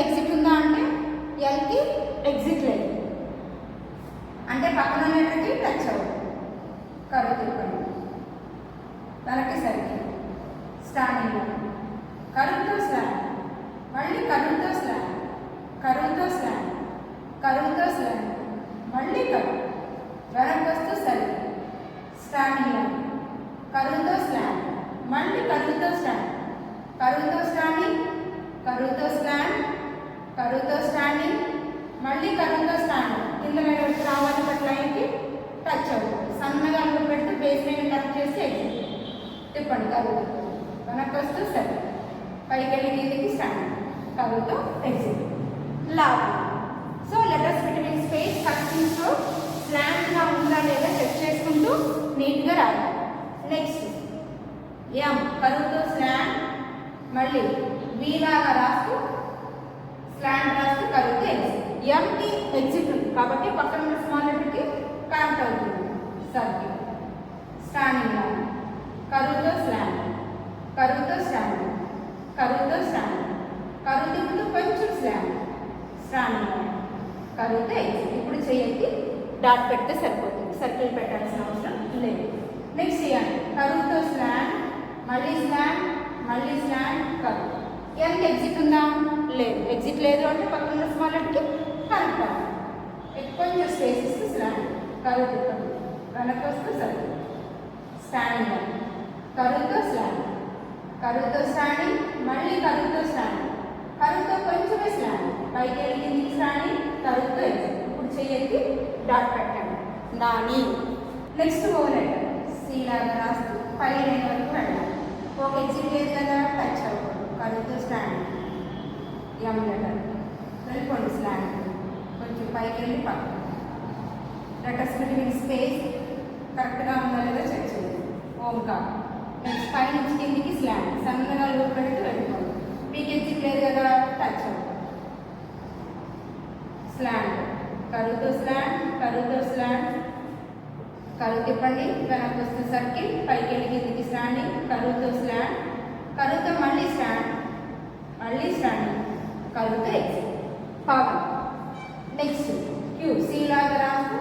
Exit ఉందా అంటే ఎల్కి exit లేదు. అంటే పక్కన లెటర్కి టచ్ అవ్వదు. కరువు తిప్పండి తలకి సరికి స్టాండింగ్ కరువుతో స్లాండ్ మళ్ళీ కరువుతో స్లాండ్ కరువుతో స్లాండ్ కరువుతో స్లాండ్ మళ్ళీ కరువు. వెనక్కి వస్తూ సరి స్టాండింగ్ కరువుతో స్లాండ్ మళ్ళీ కరువుతో స్టాండ్ స్టాండ్ రావాలి బట్ లైన్కి టచ్ అవుతుంది సన్నగా అడుగు పెడితే బేస్ లైన్ కట్ చేసి ఎగ్జిట్ తిప్పండి కరువు వెనక్కి వస్తూ సరే పైకి వెళ్ళి స్టాండ్ కరువుతో ఎగ్జిట్ లావ్ so letters between space cuttings స్లాంట్గా ఉందా లేదా చెక్ చేసుకుంటూ నీట్గా రాయాలి. నెక్స్ట్ ఎం కరువుతో స్లాండ్ మళ్ళీ వీలాగా రాస్తూ స్లాండ్ రాస్తూ కరువుతో ఎగ్జిట్ ఎంకి ఎగ్జిట్ ఉంది కాబట్టి పక్కన ఉన్న స్మాల్ లెటర్కి కనెక్ట్ అవుతుంది. సర్కిల్ స్టాండింగ్ లైన్ కరువుతో స్లాండ్ కరువుతో స్టాండ్ కరువుతో స్టాండ్ కరువు తిప్పుతూ కొంచెం స్లాండ్ స్టాండింగ్ లైన్ కరువుతో ఎగ్జిట్ ఇప్పుడు చేయండి. డాట్ పెడితే సరిపోతుంది. సర్కిల్ పెట్టాల్సిన అవసరం లేదు. నెక్స్ట్ చేయండి కరువుతో స్లాండ్ మళ్ళీ స్లాండ్ మళ్ళీ స్లాండ్ కరువు. ఎంత ఎగ్జిట్ ఉందా? లేదు. ఎగ్జిట్ లేదు అంటే పక్కన స్మాల్ లెటర్కి కనెక్ట్ అవ్వాలి కొంచెం స్పేస్ ఇస్తే స్లాండ్ కరువు తిప్పండి వెనక్కి వస్తే సర్కిల్ స్టాండింగ్ లైన్ కరువుతో స్లాండ్ కరువుతో స్టాండింగ్ మళ్ళీ కరువుతో స్టాండింగ్ కరువుతో కొంచెమే స్లాండ్ పైకి వెళ్ళి కిందికి స్టాండింగ్ కరువుతో ఇప్పుడు చెయ్యకి డాట్ పెట్టండి. Nani. Next O letter C లాగా రాస్తూ పై లైన్ వరకు వెళ్ళాలి. ఒక ఎగ్జిట్ లేదు కదా టచ్ అవ్వకూడదు కరువుతో స్టాండింగ్ ఎం లెటర్ వెళ్ళిపోండి స్లాండ్ కొంచెం పైకి లెటర్స్ బిట్వీన్ స్పేస్ కరెక్ట్గా ఉందా లేదా చెక్ చేయండి ఓంకా. నెక్స్ట్ పై నుంచి కిందికి స్లాండ్ సన్నగా లోపు పెడితే వెళ్ళిపోవాలి మీకు లేదు కదా టచ్ స్లాండ్ కరువుతో స్లాండ్ కరువుతో స్లాండ్ కరువు తిప్పండి వెనక్కి వస్తే సర్కిల్ పైకి వెళ్ళి కిందికి స్టాండింగ్ కరువుతో స్లాండ్ కరువుతో మళ్ళీ స్టాండ్ మళ్ళీ స్టాండింగ్ కరువుతో exit Pavan next Q C లాగా రాస్తూ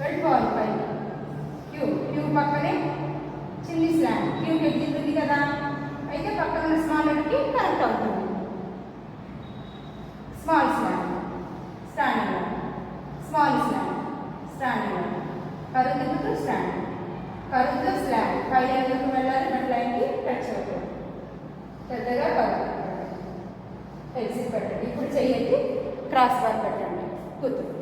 వెళ్ళిపోవాలి పైకి క్యూ క్యూ పక్కనే చిన్ని స్లాండ్ క్యూకి ఎగ్జిట్ ఉంది కదా అయితే పక్కన ఉన్న స్మాల్ లెటర్కి కరెక్ట్ అవుతుంది small slant standing line small slant standing line curve తిప్పుతూ స్టాండ్ కరువుతో స్లాండ్ పై ఎందుకు వెళ్ళాలి బట్ లైన్కి టచ్ అవుతుంది పెద్దగా కరువు ఎగ్జిట్ పెట్టండి. ఇప్పుడు చెయ్యండి. క్రాస్ బార్ పెట్టండి. కూతురు